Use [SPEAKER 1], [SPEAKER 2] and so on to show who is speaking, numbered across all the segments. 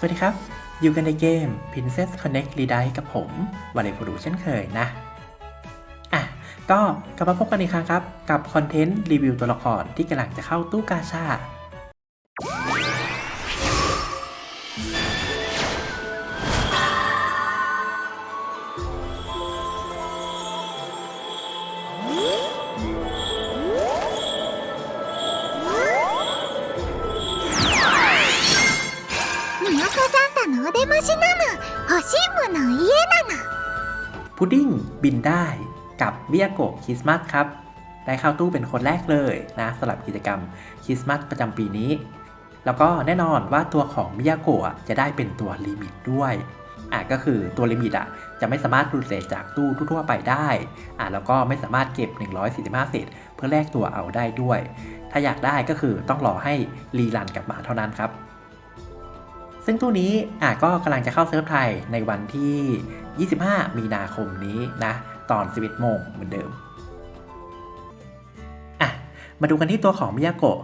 [SPEAKER 1] สวัสดีครับ อยู่กันในเกม Princess Connect r e d i กับผมวาเลพูดูเช่นเคยนะ อะ ก็กลับมาพบกันอีกครั้งครับ กับคอนเทนต์รีวิวตัวละครที่กำลังจะเข้าตู้กาชา พุดดิ้งบินได้กับเบียโกะคริสต์มาสครับ ได้เข้าตู้เป็นคนแรกเลยนะสำหรับกิจกรรมคริสต์มาสประจำปีนี้ แล้วก็แน่นอนว่าตัวของมิยาโกะจะได้เป็นตัวลิมิตด้วยอะก็คือตัวลิมิตอะจะไม่สามารถดูดเศษจากตู้ทั่วไปได้อะแล้วก็ไม่สามารถเก็บ 145 เศษ เพื่อแลกตัวเอาได้ด้วย ถ้าอยากได้ก็คือต้องรอให้รีรันกลับมาเท่านั้นครับ ซึ่งตู้นี้อะก็กำลังจะเข้าเซิร์ฟไทยในวันที่ 25 มีนาคมนี้นะ ตอน 11 โมงเหมือนเดิม อะ มาดูกันที่ตัวของมิยาโกะ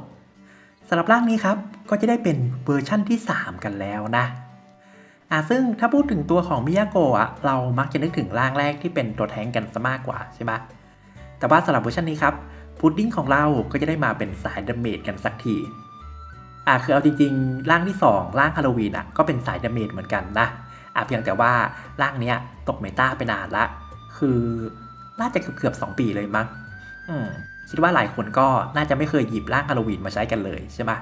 [SPEAKER 1] สำหรับร่างนี้ครับ ก็จะได้เป็นเวอร์ชั่นที่ 3 กันแล้วนะอะซึ่งถ้าพูดถึงตัวของมิยาโกะอะเรามักจะนึกถึงร่างแรกที่เป็นตัวแทงกันซะมากกว่าใช่ไหมแต่ว่าสำหรับเวอร์ชันนี้ครับพุดดิ้งของเราก็จะได้มาเป็นสายดาเมจกันสักทีอะคือเอาจริงๆ ร่างที่ 2 ร่างฮาโลวีนอะก็เป็นสายดาเมจเหมือนกันนะ อะเพียงแต่ว่าร่างเนี้ยตกเมตาไปนานละ คือน่าจะเกือบเกือบสองปีเลยมั้งอืมคิดว่าหลายคนก็น่าจะไม่เคยหยิบร่างฮาโลวีนมาใช้กันเลยใช่ไหม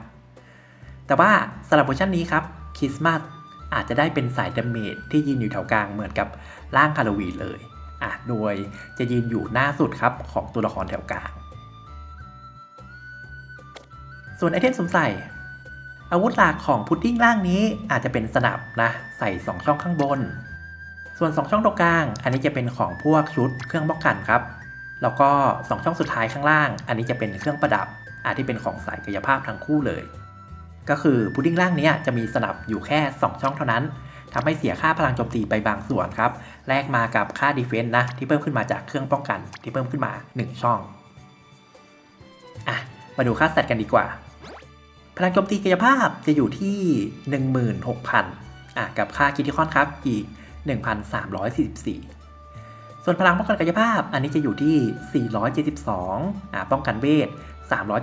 [SPEAKER 1] แต่ว่าสำหรับเวอร์ชันนี้ครับคริสต์มาสอาจจะได้เป็นสายดาเมจที่ยืนอยู่แถวกลางเหมือนกับร่างฮาโลวีนเลยอะโดยจะยืนอยู่หน้าสุดครับของตัวละครแถวกลาง ส่วนไอเทมสวมใส่ อาวุธหลักของพุดดิ้งร่างนี้อาจจะเป็นสนับนะใส่ 2 ช่องข้างบน ส่วน 2 ช่องตรงกลาง อันนี้จะเป็นของพวกชุดเครื่องป้องกันครับ แล้วก็ 2 ช่องสุดท้ายข้างล่าง อันนี้จะเป็นเครื่องประดับอาที่เป็นของสายกายภาพทั้งคู่เลย ก็คือพุดดิ้งร่างนี้จะมีสนับอยู่แค่ 2 ช่องเท่านั้นทำให้เสียค่าพลังโจมตีไปบางส่วนครับ แลกมากับค่าดีเฟนต์นะที่เพิ่มขึ้นมาจากเครื่องป้องกันที่เพิ่มขึ้นมา 1 ช่องอะมาดูค่าสแตทกันดีกว่า พลังโจมตีกายภาพจะอยู่ที่ 16,000อะกับค่าคิติคอนครับอีก 1,344 ส่วนพลังป้องกันกายภาพอันนี้จะอยู่ที่ 472อะป้องกันเวท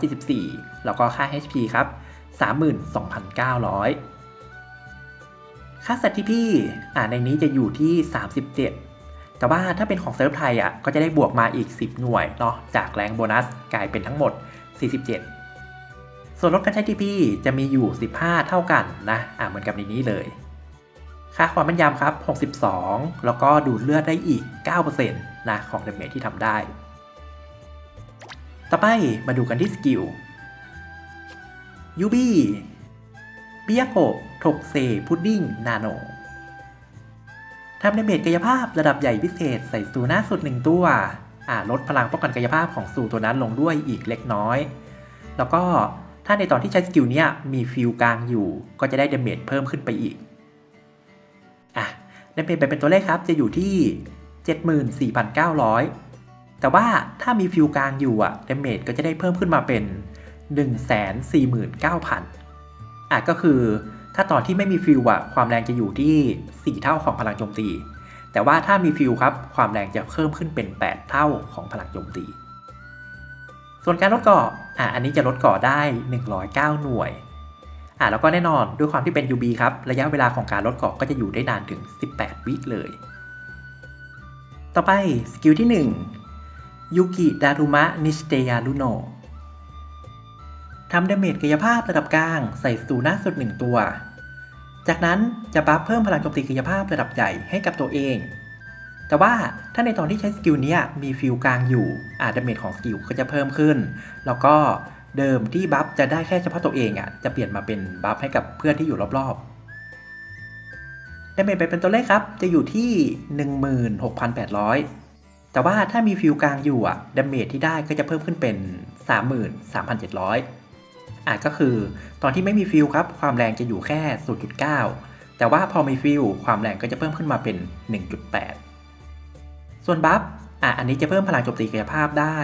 [SPEAKER 1] 374 แล้วก็ค่า HP ครับ 32,900 ค่าสัตที่พี่อะในนี้จะอยู่ที่ 37 แต่ว่าถ้าเป็นของเซิร์ฟไทยอะก็จะได้บวกมาอีก 10 หน่วยเนาะจากแรงโบนัสกลายเป็นทั้งหมด 47 ส่วนลดการใช้ TP จะมีอยู่ 15 เท่ากันนะอ่าเหมือนกับในนี้เลย ค่าความแม่นยำครับ 62 แล้วก็ดูดเลือดได้อีก 9%นะของเดเมจที่ทำได้ ต่อไปมาดูกันที่สกิลยูบี้ปิยโกะทกเซพุดดิ้งนาโนทำเดเมจกายภาพระดับใหญ่พิเศษใส่สูหน้าสุด1ตัวอ่าลดพลังป้องกันกายภาพของสูตัวนั้นลงด้วยอีกเล็กน้อย แล้วก็ ถ้าในตอนที่ใช้สกิลเนี้ยมีฟิลกลางอยู่ ก็จะได้เดเมจเพิ่มขึ้นไปอีก อะดาเมจไปเป็นตัวเลขครับ จะอยู่ที่ 74,900 แต่ว่าถ้ามีฟิลกลางอยู่อะเดเมจก็จะได้เพิ่มขึ้นมาเป็น 149,000 อะก็คือถ้าตอนที่ไม่มีฟิลอะความแรงจะอยู่ที่ 4 เท่าของพลังโจมตี แต่ว่าถ้ามีฟิลครับความแรงจะเพิ่มขึ้นเป็น 8 เท่าของพลังโจมตี ส่วนการลดเกาะอะอันนี้จะลดเกาะได้ 109 หน่วยอะแล้วก็แน่นอนด้วยความที่เป็น UB ครับ ระยะเวลาของการลดเกาะก็จะอยู่ได้นานถึง 18 วิเลย ต่อไปสกิลที่ 1 ยูกิดารุมะนิสเตยารุโนทำดาเมจกายภาพระดับกลางใส่สูหน้าสุด 1 ตัว จากนั้นจะบัฟเพิ่มพลังโจมตีกายภาพระดับใหญ่ให้กับตัวเอง แต่ว่าถ้าในตอนที่ใช้สกิลนี้มีฟิลกลางอยู่อาดาเมจของสกิลก็จะเพิ่มขึ้น แล้วก็เดิมที่บัฟจะได้แค่เฉพาะตัวเองอะจะเปลี่ยนมาเป็นบัฟให้กับเพื่อนที่อยู่รอบๆดาเมจไปเป็นตัวเลขครับ จะอยู่ที่ 16,800 แต่ว่าถ้ามีฟิลกลางอยู่อะดาเมจที่ได้ก็จะเพิ่มขึ้นเป็น 33,700อะก็คือตอนที่ไม่มีฟิลครับความแรงจะอยู่แค่ 0.9 แต่ว่าพอมีฟิลความแรงก็จะเพิ่มขึ้นมาเป็น 1.8 ส่วนบัฟอะอันนี้จะเพิ่มพลังโจมตีกายภาพได้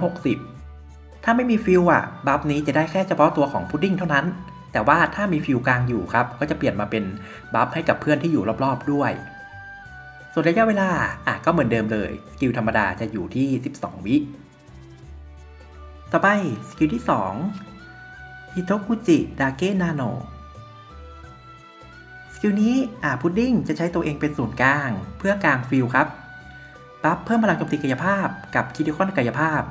[SPEAKER 1] 4,360 ถ้าไม่มีฟิลอะบัฟนี้จะได้แค่เฉพาะตัวของพุดดิ้งเท่านั้น แต่ว่าถ้ามีฟิวกลางอยู่ครับ ก็จะเปลี่ยนมาเป็นบัฟให้กับเพื่อนที่อยู่รอบๆ ด้วย ส่วนระยะเวลาอะก็เหมือนเดิมเลย สกิลธรรมดาจะอยู่ที่ 12 วิ ต่อไปสกิลที่ 2ฮิโตกุจิดาเกะนาโน กิลนี้อ่าพุดดิ้งจะใช้ตัวเองเป็นศูนย์กลาง เพื่อกลางฟิลครับบัฟเพิ่มพลังโจมตีกายภาพ กับคิดิคอนกายภาพ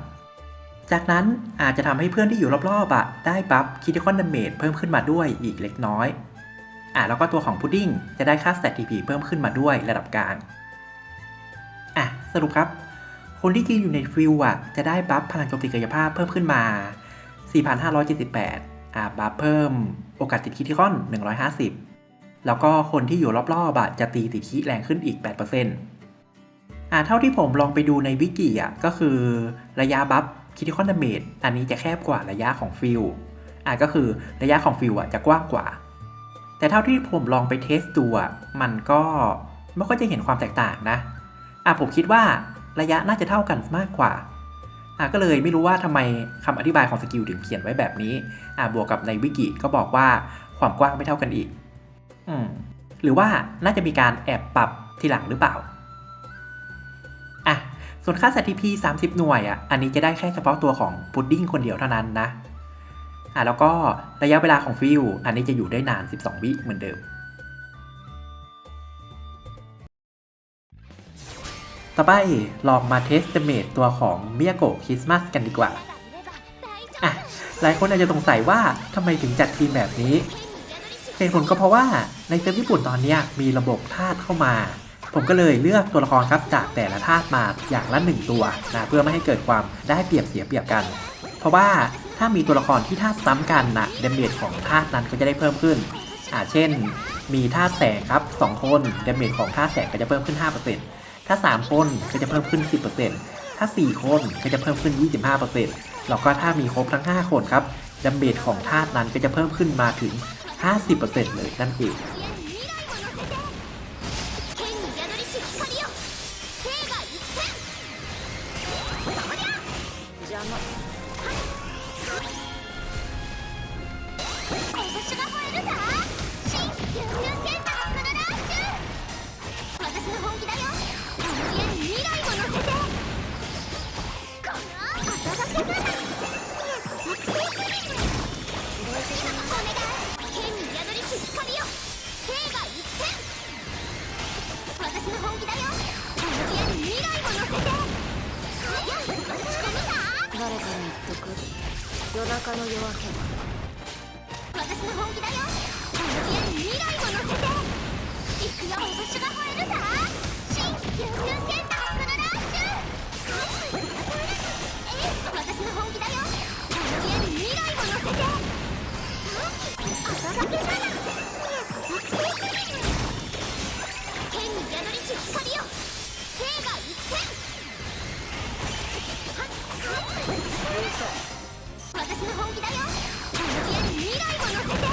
[SPEAKER 1] จากนั้นอาจจะทำให้เพื่อนที่อยู่รอบๆอะได้บัฟคิดิคอนดาเมจเพิ่มขึ้นมาด้วยอีกเล็กน้อยอะแล้วก็ตัวของพุดดิ้งจะได้ค่าสเตตทีพีเพิ่มขึ้นมาด้วยระดับกลางอะสรุปครับ คนที่ยืนอยู่ในฟิลอะจะได้บัฟพลังโจมตีกายภาพเพิ่มขึ้นมา 4,578อะบัฟเพิ่มโอกาสติดคิดที่ค่อน 150 แล้วก็คนที่อยู่รอบๆอะจะตีติดคิแรงขึ้นอีก 8%อะเท่าที่ผมลองไปดูในวิกิอะก็คือระยะบัฟคิดที่ค่อนดาเมจอันนี้จะแคบกว่าระยะของฟิลอะก็คือระยะของฟิลอะจะกว้างกว่า แต่เท่าที่ผมลองไปเทสดูอะมันก็ไม่ค่อยจะเห็นความแตกต่างนะอะผมคิดว่าระยะน่าจะเท่ากันมากกว่าอะก็เลยไม่รู้ว่าทำไมคำอธิบายของสกิลถึงเขียนไว้แบบนี้อะบวกกับในวิกิก็บอกว่าความกว้างไม่เท่ากันอีก หรือว่าน่าจะมีการแอบปรับทีหลังหรือเปล่า อะ ส่วนค่าสถิพี30 หน่วยอะ อันนี้จะได้แค่เฉพาะตัวของพุดดิ้งคนเดียวเท่านั้นนะ อะ แล้วก็ระยะเวลาของฟิลอันนี้จะอยู่ได้นาน 12 วิเหมือนเดิม ต่อไปลองมาเทสเมตตัวของเมียโกคริสต์มาสกันดีกว่า อะ หลายคนอาจจะสงสัยว่าทำไมถึงจัดทีมแบบนี้เหตุผลก็เพราะว่า ในเซิร์ฟญี่ปุ่นตอนนี้มีระบบธาตุเข้ามา ผมก็เลยเลือกตัวละครครับจากแต่ละธาตุมาอย่างละหนึ่งตัวนะเพื่อไม่ให้เกิดความได้เปรียบเสียเปรียบกัน เพราะว่าถ้ามีตัวละครที่ธาตุซ้ำกันนะเดเมจของธาตุนั้นก็จะได้เพิ่มขึ้นอ่าเช่น มีธาตุแสงครับ 2 คนเดเมจของธาตุแสงก็จะเพิ่มขึ้น 5%ถ้า 3 คนก็จะเพิ่มขึ้น 10%ถ้า 4 คนก็จะเพิ่มขึ้น 25%แล้วก็ถ้ามีครบทั้ง 5 คนครับดาเมจของธาตุนั้นก็จะเพิ่มขึ้นมาถึง 50%เลยนั่นเอง
[SPEAKER 2] 言っとく夜中の夜明けは
[SPEAKER 3] 私の本気だ。よあの家に未来を乗せて行くよ拳が吠えるさ新流入剣タックルラッシュ私の本気だよあの家に未来を乗せてお届けだな剣に宿りし光よ兵が私の本気だよ。あの家に未来を乗せて。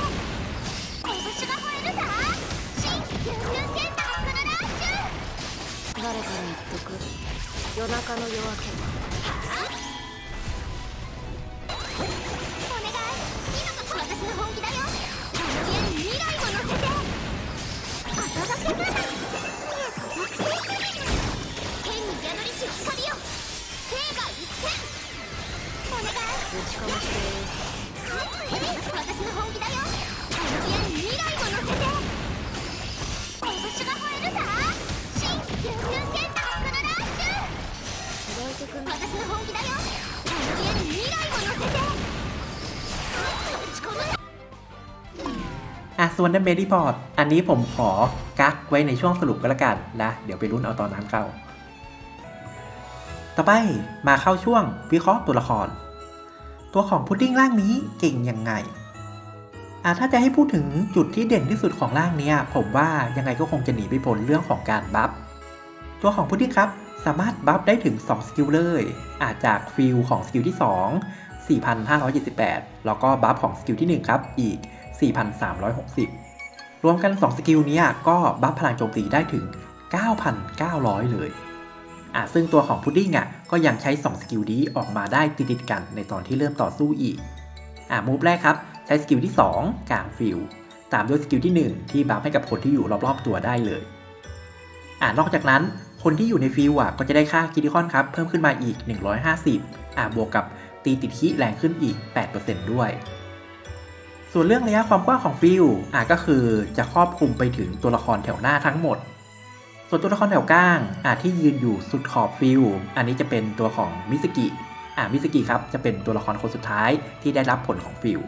[SPEAKER 3] 拳が吠えるさ。新流入剣タックルラッシュ。
[SPEAKER 2] 誰かに言っとく夜中の夜明け。
[SPEAKER 1] ส่วนดัมเบลรีพอร์ตอันนี้ผมขอกักไว้ในช่วงสรุปก็แล้วกันนะ เดี๋ยวไปรุ่นเอาตอนนั้นเข้า ต่อไปมาเข้าช่วงวิเคราะห์ตัวละคร ตัวของพุดดิ้งร่างนี้เก่งยังไงอะถ้าจะให้พูดถึงจุดที่เด่นที่สุดของร่างเนี้ย ผมว่ายังไงก็คงจะหนีไปพ้นเรื่องของการบัฟตัวของพุดดิ้งครับสามารถบัฟได้ถึง 2 สกิลเลย อาจจากฟิลของสกิลที่ 2 4,578 แล้วก็บัฟของสกิลที่ 1 ครับ อีก 4,360 รวมกัน 2 สกิลนี้ก็บัฟพลังโจมตีได้ถึง 9,900 เลย อะซึ่งตัวของพุดดิ้งอะก็ยังใช้ 2 สกิลนี้ออกมาได้ติดๆกันในตอนที่เริ่มต่อสู้อีก อะมูฟแรกครับ ใช้สกิลที่ 2 กลางฟิลตามด้วยสกิลที่ 1 ที่บัฟให้กับคนที่อยู่รอบๆตัวได้เลย อ่านอกจากนั้นคนที่อยู่ในฟิลอะก็จะได้ค่าคิดิคอนครับ เพิ่มขึ้นมาอีก 150 อ่าบวกกับตีติดคิแรงขึ้นอีก 8%ด้วย ส่วนเรื่องระยะความกว้างของฟิลอะก็คือจะครอบคลุมไปถึงตัวละครแถวหน้าทั้งหมด ส่วนตัวละครแถวกลางอะที่ยืนอยู่สุดขอบฟิลอันนี้จะเป็นตัวของมิสกิอะมิสกิครับจะเป็นตัวละครคนสุดท้ายที่ได้รับผลของฟิล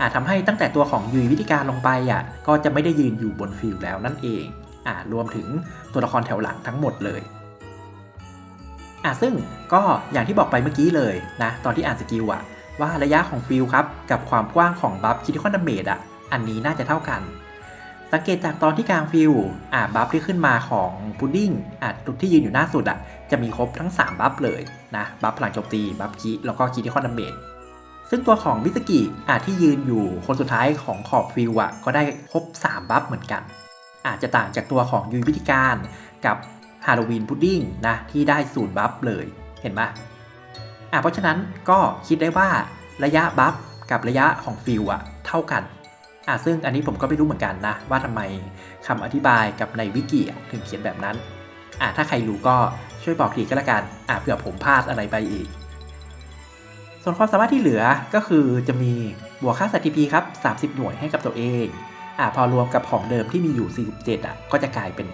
[SPEAKER 1] อะทำให้ตั้งแต่ตัวของยุยวิธีการลงไปอะก็จะไม่ได้ยืนอยู่บนฟิลแล้วนั่นเองอะรวมถึงตัวละครแถวหลังทั้งหมดเลยอะซึ่งก็อย่างที่บอกไปเมื่อกี้เลยนะตอนที่อ่านสกิลอะ ว่าระยะของฟิลครับกับความกว้างของบัฟคิดคอนดาเมจอะอันนี้น่าจะเท่ากัน สังเกตจากตอนที่กลางฟิลอะบัฟที่ขึ้นมาของพุดดิ้งอะจุดที่ยืนอยู่หน้าสุดอะจะมีครบทั้ง 3 บัฟเลยนะบัฟพลังโจมตีบัฟคิแล้วก็คิดคอนดาเมจซึ่งตัวของมิสกิอะที่ยืนอยู่คนสุดท้ายของขอบฟิลอะก็ได้ครบ 3 บัฟเหมือนกัน อาจจะต่างจากตัวของยุยวิธีการกับฮาโลวีนพุดดิ้งนะที่ได้ศูนย์บัฟเลยเห็นไหม อะเพราะฉะนั้นก็คิดได้ว่าระยะบัฟกับระยะของฟิลอะเท่ากันอะซึ่งอันนี้ผมก็ไม่รู้เหมือนกันนะ ว่าทำไมคำอธิบายกับในวิกิถึงเขียนแบบนั้นอะถ้าใครรู้ก็ช่วยบอกทีก็แล้วกันอะเผื่อผมพลาดอะไรไปอีก ส่วนความสามารถที่เหลือก็คือจะมีบวกค่าสถิพีครับ 30 หน่วยให้กับตัวเองอะพอรวมกับของเดิมที่มีอยู่ 47อะก็จะกลายเป็น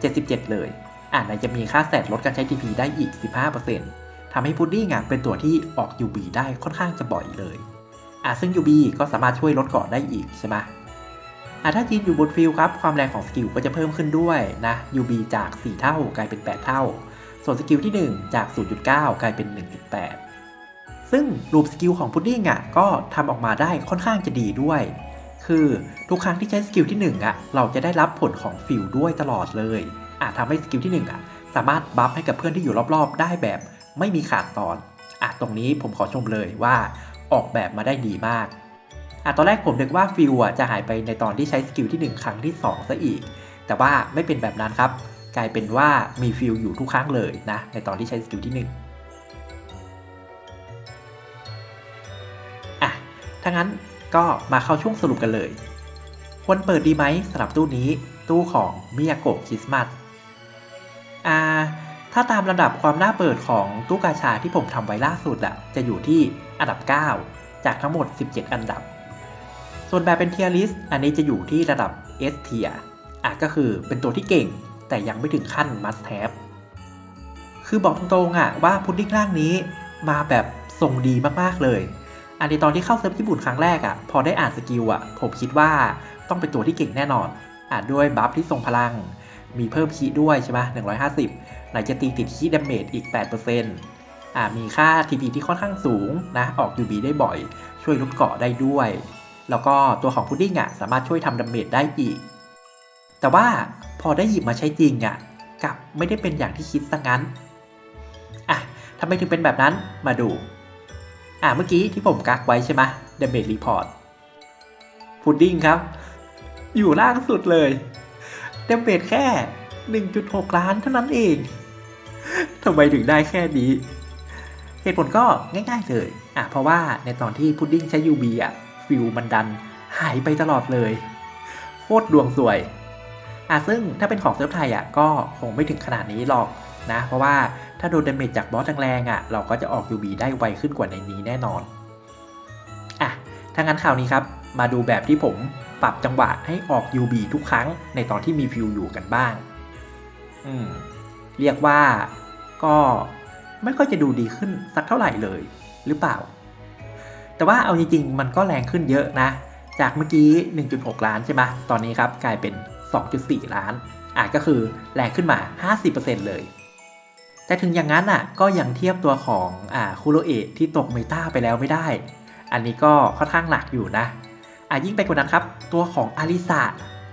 [SPEAKER 1] 77 เลยอะไหนจะมีค่าแสตลดการใช้ TP ได้อีก 15% ทำให้พุดดิ้งอะเป็นตัวที่ออก UB ได้ค่อนข้างจะบ่อยเลยอะซึ่ง UB ก็สามารถช่วยลดเกาะได้อีกใช่ไหมอะถ้าจีนอยู่บนฟิลครับ ความแรงของสกิลก็จะเพิ่มขึ้นด้วยนะ UB จาก 4 เท่ากลายเป็น 8 เท่า ส่วนสกิลที่ 1 จาก 0.9 กลายเป็น 1.8 ซึ่งรูปสกิลของพุดดิ้งอะก็ทำออกมาได้ค่อนข้างจะดีด้วย คือทุกครั้งที่ใช้สกิลที่1อะเราจะได้รับผลของฟิลด้วยตลอดเลยอะทำให้สกิลที่1อะสามารถบัฟให้กับเพื่อนที่อยู่รอบๆ ได้แบบ ไม่มีขาดตอนอะตรงนี้ผมขอชมเลยว่าออกแบบมาได้ดีมากอะตอนแรกผมนึกว่าฟิลอะจะหายไปในตอนที่ใช้สกิลที่ 1 ครั้งที่ 2ซะอีก แต่ว่าไม่เป็นแบบนั้นครับ กลายเป็นว่ามีฟิลอยู่ทุกครั้งเลยนะในตอนที่ใช้สกิลที่1อะถ้างั้นก็มาเข้าช่วงสรุปกันเลย ควรเปิดดีไหมสำหรับตู้นี้ ตู้ของมิยาโกะคริสต์มาสอ่า ถ้าตามลำดับความน่าเปิดของตู้กาชาที่ผมทำไว้ล่าสุดอะจะอยู่ที่อันดับ 9 จากทั้งหมด 17 อันดับ ส่วนแบบเป็นเทียริสอันนี้จะอยู่ที่ระดับ S เทียอะก็คือเป็นตัวที่เก่ง แต่ยังไม่ถึงขั้น must have คือบอกตรงๆอะว่าพุดดิ้งร่างนี้มาแบบทรงดีมากๆเลย อันในตอนที่เข้าเซิร์ฟญี่ปุ่นครั้งแรกอะพอได้อ่านสกิลอะผมคิดว่าต้องเป็นตัวที่เก่งแน่นอนอ่านด้วยบัฟที่ทรงพลัง มีเพิ่มคีด้วยใช่ไหม150 ไหนจะตีติดคีย์ดาเมจอีก 8%อ่ามีค่า TP ที่ค่อนข้างสูงนะออก UB ได้บ่อย ช่วยลดเกาะได้ด้วย แล้วก็ตัวของพุดดิ้งอะสามารถช่วยทำดาเมจได้อีก แต่ว่าพอได้หยิบมาใช้จริงอะกลับไม่ได้เป็นอย่างที่คิดซะงั้นอะทำไมถึงเป็นแบบนั้นมาดูอะเมื่อกี้ที่ผมกักไว้ใช่ไหมดาเมจรีพอร์ตพุดดิ้งครับ อยู่ล่างสุดเลยเต็มเบดแค่ 1.6 ล้านเท่านั้นเอง ทำไมถึงได้แค่นี้ เหตุผลก็ง่ายๆเลยอะเพราะว่าในตอนที่พุดดิ้งใช้ UB อะฟิลมันดันหายไปตลอดเลย โคตรดวงสวยอะซึ่งถ้าเป็นของเซิร์ฟไทยอะก็คงไม่ถึงขนาดนี้หรอกนะ เพราะว่าถ้าโดนดาเมจจากบอสแรงๆอะเราก็จะออก UB ได้ไวขึ้นกว่าในนี้แน่นอนอะถ้างั้นคราวนี้ครับมาดูแบบที่ผมปรับจังหวะให้ออก UB ทุกครั้งในตอนที่มีฟิวอยู่กันบ้าง อืม เรียกว่าก็ไม่ค่อยจะดูดีขึ้นสักเท่าไหร่เลยหรือเปล่า แต่ว่าเอาจริงๆ มันก็แรงขึ้นเยอะนะ จากเมื่อกี้ 1.6 ล้านใช่ไหมตอนนี้ครับกลายเป็น 2.4 ล้านอะก็คือแรงขึ้นมา 50%เลย แต่ถึงอย่างนั้นอะก็ยังเทียบตัวของอ่าคูโรเอะที่ตกเมตาไปแล้วไม่ได้ อันนี้ก็ค่อนข้างหนักอยู่นะอะยิ่งไปกว่านั้นครับ ตัวของอาริสา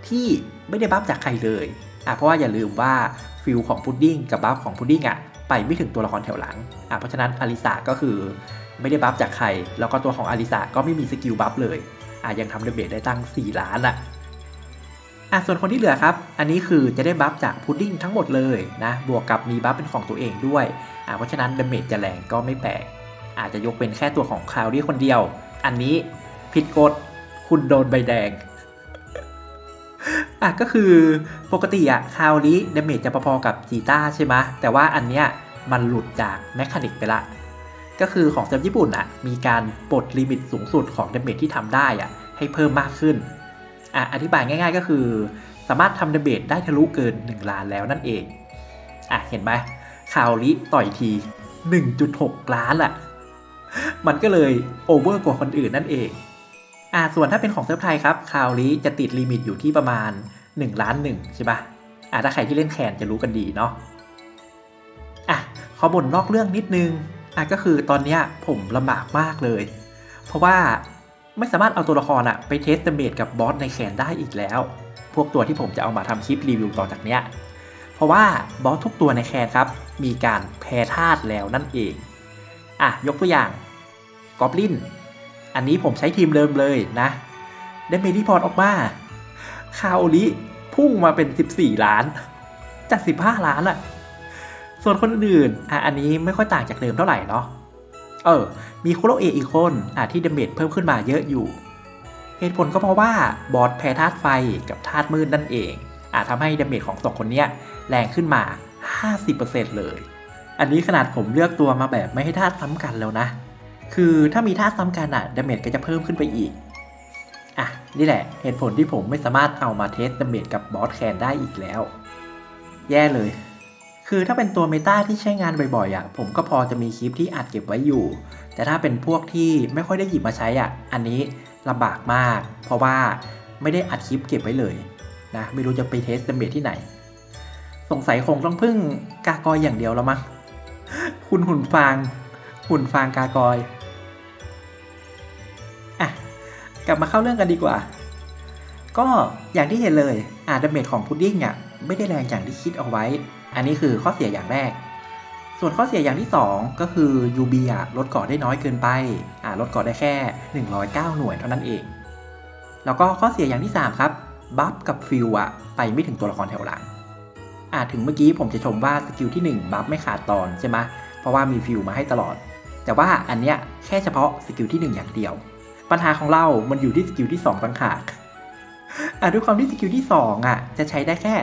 [SPEAKER 1] ที่ไม่ได้บัฟจากใครเลยอะเพราะว่าอย่าลืมว่า ฟิลของพุดดิ้งกับบัฟของพุดดิ้งอะไปไม่ถึงตัวละครแถวหลังอะเพราะฉะนั้นอาริสาก็คือไม่ได้บัฟจากใคร แล้วก็ตัวของอาริสาก็ไม่มีสกิลบัฟเลยอะยังทำเดเบทได้ตั้ง 4 ล้านอะอะส่วนคนที่เหลือครับ อันนี้คือจะได้บัฟจากพุดดิ้งทั้งหมดเลยนะบวกกับมีบัฟเป็นของตัวเองด้วยอะเพราะฉะนั้นดาเมจจะแรงก็ไม่แปลกอาจจะยกเป็นแค่ตัวของคาวดี้คนเดียว อันนี้ผิดกฎคุณโดนใบแดง อะก็คือปกติอะคาวลิเดเมจจะพอๆกับจีต้าใช่ไหมแต่ว่าอันเนี้ยมันหลุดจากแมคานิกไปละ ก็คือของเซิร์ฟญี่ปุ่นอะมีการปลดลิมิตสูงสุดของเดเมจที่ทำได้อะให้เพิ่มมากขึ้นอะอธิบายง่าย ๆ ก็คือ สามารถทำเดเมจได้ทะลุเกิน 1 ล้านแล้วนั่นเองอะเห็นไหมคาวลิต่อยที 1.6 ล้านอะมันก็เลยโอเวอร์กว่าคนอื่นนั่นเอง อ่าส่วนถ้าเป็นของเซิร์ฟไทยครับคาวลิจะติดลิมิตอยู่ที่ประมาณ1ล้านหนึ่งใช่ปะอ่าถ้าใครที่เล่นแคนจะรู้กันดีเนาะอะขอบ่นนอกเรื่องนิดนึงอะก็คือตอนเนี้ยผมลำบากมากเลย เพราะว่าไม่สามารถเอาตัวละครอะไปเทสเดเมจกับบอสในแคนได้อีกแล้ว พวกตัวที่ผมจะเอามาทำคลิปรีวิวต่อจากเนี้ยเพราะว่าบอสทุกตัวในแคนครับ มีการแพ้ธาตุแล้วนั่นเองอะยกตัวอย่างกอบลิน อันนี้ผมใช้ทีมเดิมเลยนะ ได้เมดิพอร์ตออกมา คาโอลิพุ่งมาเป็น 14 ล้าน จาก 15 ล้านอะส่วนคนอื่นอะอันนี้ไม่ค่อยต่างจากเดิมเท่าไหร่เนาะ เออ มีโคโรเออีกคนอะที่เดเมจเพิ่มขึ้นมาเยอะอยู่ เหตุผลก็เพราะว่าบอสแพ้ธาตุไฟกับธาตุมืดนั่นเองอาจทำให้เดเมจของสองคนเนี้ยแรงขึ้นมา 50%เลย อันนี้ขนาดผมเลือกตัวมาแบบไม่ให้ธาตุซ้ำกันแล้วนะ คือถ้ามีธาซ้ำกันอะดาเมจก็จะเพิ่มขึ้นไปอีก อะ นี่แหละเหตุผลที่ผมไม่สามารถเอามาเทสดาเมจกับบอสแคนได้อีกแล้ว แย่เลย คือถ้าเป็นตัวเมตาที่ใช้งานบ่อยๆอะผมก็พอจะมีคลิปที่อัดเก็บไว้อยู่ แต่ถ้าเป็นพวกที่ไม่ค่อยได้หยิบมาใช้อะอันนี้ลำบากมาก เพราะว่าไม่ได้อัดคลิปเก็บไว้เลยนะไม่รู้จะไปเทสดาเมจที่ไหน สงสัยคงต้องพึ่งกากอยอย่างเดียวแล้วมั้งคุณหุ่นฟางหุ่นฟางกากอย กลับมาเข้าเรื่องกันดีกว่า ก็อย่างที่เห็นเลยอาดาเมจของพุดดิ้งอะไม่ได้แรงอย่างที่คิดเอาไว้ อันนี้คือข้อเสียอย่างแรก ส่วนข้อเสียอย่างที่ 2 ก็คือ UB อะลดเกาะได้น้อยเกินไปอ่าลดเกาะได้แค่ 109 หน่วยเท่านั้นเอง แล้วก็ข้อเสียอย่างที่ 3 ครับบัฟกับฟิลอะไปไม่ถึงตัวละครแถวหลังอ่าถึงเมื่อกี้ผมจะชมว่าสกิลที่ 1 บัฟไม่ขาดตอนใช่ไหมเพราะว่ามีฟิลมาให้ตลอด แต่ว่าอันเนี้ยแค่เฉพาะสกิลที่ 1 อย่างเดียว ปัญหาของเรามันอยู่ที่สกิลที่2ต่างหากอ่าด้วยความที่สกิลที่2อะจะใช้ได้แค่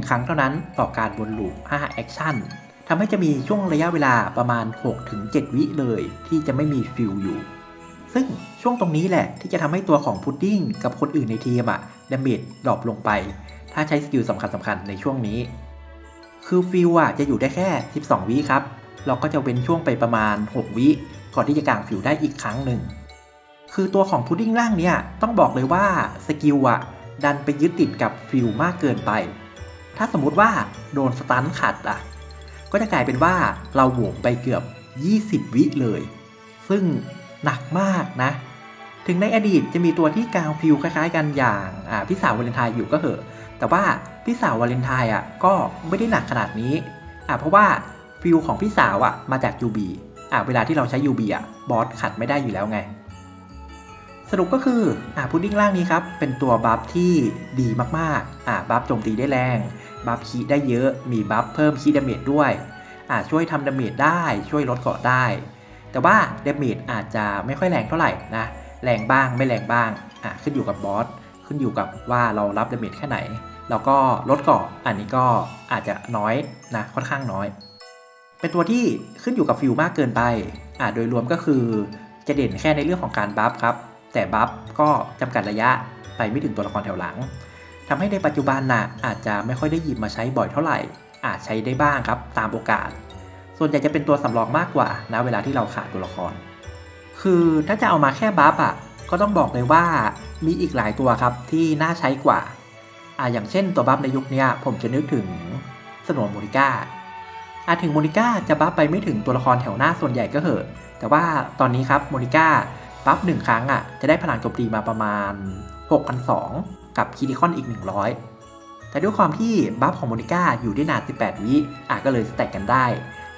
[SPEAKER 1] 1 ครั้งเท่านั้นต่อการวนลูป5แอคชั่นทำให้จะมีช่วงระยะเวลาประมาณ 6-7 วิเลย ที่จะไม่มีฟิลอยู่ ซึ่งช่วงตรงนี้แหละที่จะทำให้ตัวของพุดดิ้งกับคนอื่นในทีมอะดาเมจดรอปลงไป ถ้าใช้สกิลสำคัญสำคัญในช่วงนี้ คือฟิลอะจะอยู่ได้แค่ 12 วิครับ เราก็จะเว้นช่วงไปประมาณ 6 วิก่อนที่จะกางฟิลได้อีกครั้งหนึ่ง คือตัวของพุดดิ้งร่างเนี่ยต้องบอกเลยว่าสกิลอะดันไปยึดติดกับฟิลมากเกินไป ถ้าสมมุติว่าโดนสตันขัดอะก็จะกลายเป็นว่าเราโหวงไปเกือบ 20 วิเลย ซึ่งหนักมากนะ ถึงในอดีตจะมีตัวที่กางฟิลคล้ายๆกันอย่างาพี่สาววาเลนไทน์อยู่ก็เหอะ แต่ว่าพี่สาววาเลนไทน์อะก็ไม่ได้หนักขนาดนี้อ่าเพราะว่าฟิลของพี่สาวอะมาจาก UB อ่าเวลาที่เราใช้ UB อะบอสขัดไม่ได้อยู่แล้วไง สรุปก็คืออ่าพุดดิ้งล่างนี้ครับ เป็นตัวบัฟที่ดีมากๆอ่าบัฟโจมตีได้แรง บัฟคีได้เยอะ มีบัฟเพิ่มคีดาเมจด้วยอ่าช่วยทำดาเมจได้ ช่วยลดเกาะได้ แต่ว่าดาเมจอาจจะไม่ค่อยแรงเท่าไหร่นะ แรงบ้างไม่แรงบ้างอะขึ้นอยู่กับบอส ขึ้นอยู่กับว่าเรารับดาเมจแค่ไหน แล้วก็ลดเกาะ อันนี้ก็อาจจะน้อยนะ ค่อนข้างน้อย เป็นตัวที่ขึ้นอยู่กับฟิลมากเกินไปอะโดยรวมก็คือจะเด่นแค่ในเรื่องของการบัฟครับ แต่บัฟก็จำกัดระยะไปไม่ถึงตัวละครแถวหลังทำให้ในปัจจุบันน่ะอาจจะไม่ค่อยได้หยิบมาใช้บ่อยเท่าไหร่ อาจใช้ได้บ้างครับตามโอกาส ส่วนใหญ่จะเป็นตัวสำรองมากกว่านะเวลาที่เราขาดตัวละคร คือถ้าจะเอามาแค่บัฟอะก็ต้องบอกเลยว่ามีอีกหลายตัวครับที่น่าใช้กว่าอ่าอย่างเช่นตัวบัฟในยุคนี้ผมจะนึกถึงสนว์โมนิก้าอาถึงโมนิก้าจะบัฟไปไม่ถึงตัวละครแถวหน้าส่วนใหญ่ก็เหอะ แต่ว่าตอนนี้ครับโมนิก้า บัฟหนึ่งครั้งอะจะได้พลังโจมตีมาประมาณ 6,200 กับคิริคอนอีก 100 แต่ด้วยความที่บัฟของโมนิก้าอยู่ได้นาน 18 วิอะก็เลยสแต็กกันได้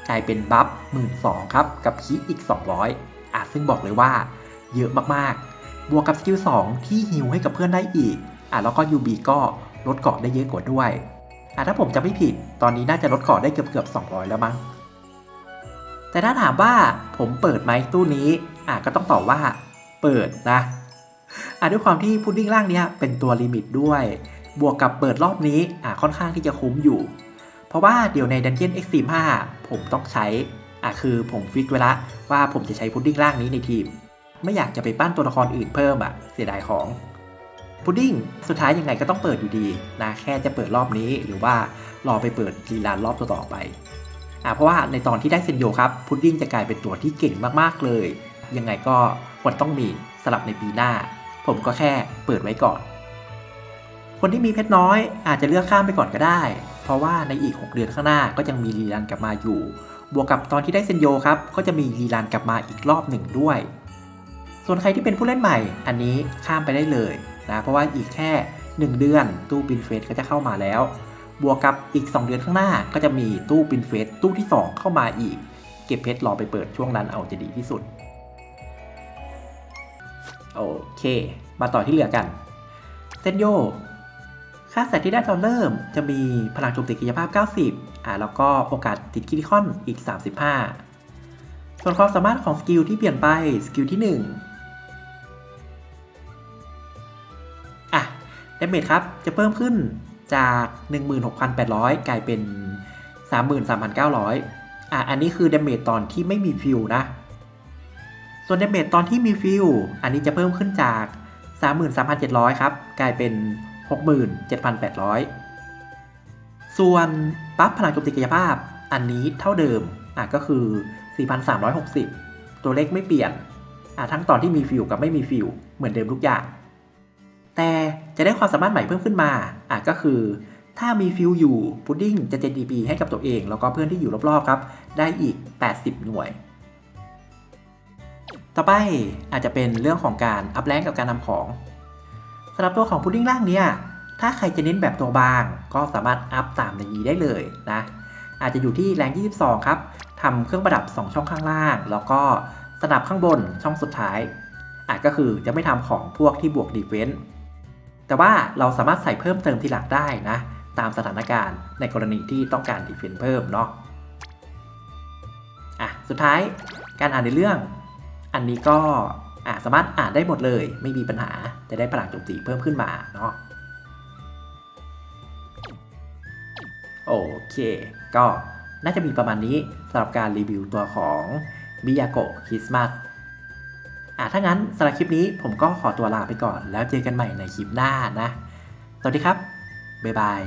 [SPEAKER 1] กลายเป็นบัฟ1 2 0 0ครับกับคีอีก 200อะซึ่งบอกเลยว่าเยอะมากๆ บวกกับสกิล2ที่ฮิวให้กับเพื่อนได้อีกอะแล้วก็ UB ก็ลดเกาะได้เยอะกว่าด้วยอะถ้าผมจะไม่ผิด ตอนนี้น่าจะลดเกาะได้เกือบเกือบ200 แล้วมั้งแต่ถ้าถามว่าผมเปิดไหมตู้นี้ อะก็ต้องตอบว่าเปิดนะอะด้วยความที่พุดดิ้งร่างเนี้ยเป็นตัวลิมิตด้วย บวกกับเปิดรอบนี้อะค่อนข้างที่จะคุ้มอยู่ เพราะว่าเดี๋ยวใน Dungeon Extreme 5ผมต้องใช้อะคือผมฟิกไว้ละว่าผมจะใช้พุดดิ้งร่างนี้ในทีม ไม่อยากจะไปปั้นตัวละครอื่นเพิ่มอะเสียดายของพุดดิ้งสุดท้ายยังไงก็ต้องเปิดอยู่ดีนะแค่จะเปิดรอบนี้หรือว่ารอไปเปิดรีลานรอบต่อๆไปอะเพราะว่าในตอนที่ได้เซนโยครับพุดดิ้งจะกลายเป็นตัวที่เก่งมากๆเลย ยังไงก็ควรต้องมีสลับในปีหน้า ผมก็แค่เปิดไว้ก่อน คนที่มีเพชรน้อยอาจจะเลือกข้ามไปก่อนก็ได้ เพราะว่าในอีก 6 เดือนข้างหน้าก็ยังมีรีรันกลับมาอยู่ บวกกับตอนที่ได้เซนโยครับก็จะมีรีรันกลับมาอีกรอบหนึ่งด้วย ส่วนใครที่เป็นผู้เล่นใหม่ อันนี้ข้ามไปได้เลยนะเพราะว่าอีกแค่ 1 เดือนตู้ปินเฟสก็จะเข้ามาแล้ว บวกกับอีก 2 เดือนข้างหน้าก็จะมีตู้ปินเฟสตู้ที่ 2 เข้ามาอีก เก็บเพชรรอไปเปิดช่วงนั้นเอาจะดีที่สุด โอเค มาต่อที่เหลือกันเซนโย ค่าแสตที่ได้ตอนเริ่มจะมีพลังโจมตีกิจภาพ 90 อ่าแล้วก็โอกาสติดคิริคอนอีก 35 ส่วนความสามารถของสกิลที่เปลี่ยนไป สกิลที่ 1 อะเดเมจครับ จะเพิ่มขึ้นจาก 16,800 กลายเป็น 33,900 อะ อันนี้คือเดเมจตอนที่ไม่มีฟิวนะ ส่วนเดเมจตอนที่มีฟิลอันนี้จะเพิ่มขึ้นจาก 33,700 ครับ กลายเป็น 67,800 ส่วนปั๊บพลังโจมตีกายภาพ อันนี้เท่าเดิม อะก็คือ 4,360 ตัวเลขไม่เปลี่ยน อะทั้งตอนที่มีฟิลกับไม่มีฟิลเหมือนเดิมทุกอย่าง แต่จะได้ความสามารถใหม่เพิ่มขึ้นมา อะก็คือถ้ามีฟิลอยู่พุดดิ้งจะเจน DP ให้กับตัวเอง แล้วก็เพื่อนที่อยู่รอบๆครับ ได้อีก 80 หน่วย ต่อไปอาจจะเป็นเรื่องของการอัพแรงกับการนำของสำหรับตัวของพุดดิ้งล่างเนี่ยถ้าใครจะเน้นแบบตัวบาง ก็สามารถอัพตามในนี้ได้เลยนะอาจจะอยู่ที่แรง 22 ครับทำเครื่องประดับ 2 ช่องข้างล่าง แล้วก็สนับข้างบนช่องสุดท้าย อาจก็คือจะไม่ทำของพวกที่บวกดีเฟนส์แต่ว่าเราสามารถใส่เพิ่มเติมทีหลังได้นะ ตามสถานการณ์ในกรณีที่ต้องการดีเฟนส์เพิ่มเนาะอะสุดท้ายการอ่านในเรื่อง อันนี้ก็อ่าสามารถอ่านได้หมดเลย ไม่มีปัญหาจะได้พลังโจมตีเพิ่มขึ้นมาเนาะโอเค ก็น่าจะมีประมาณนี้สำหรับการรีวิวตัวของมิยาโกะคริสต์มาสอ่าถ้างั้นสำหรับคลิปนี้ผมก็ขอตัวลาไปก่อน แล้วเจอกันใหม่ในคลิปหน้านะ สวัสดีครับ บ๊ายบาย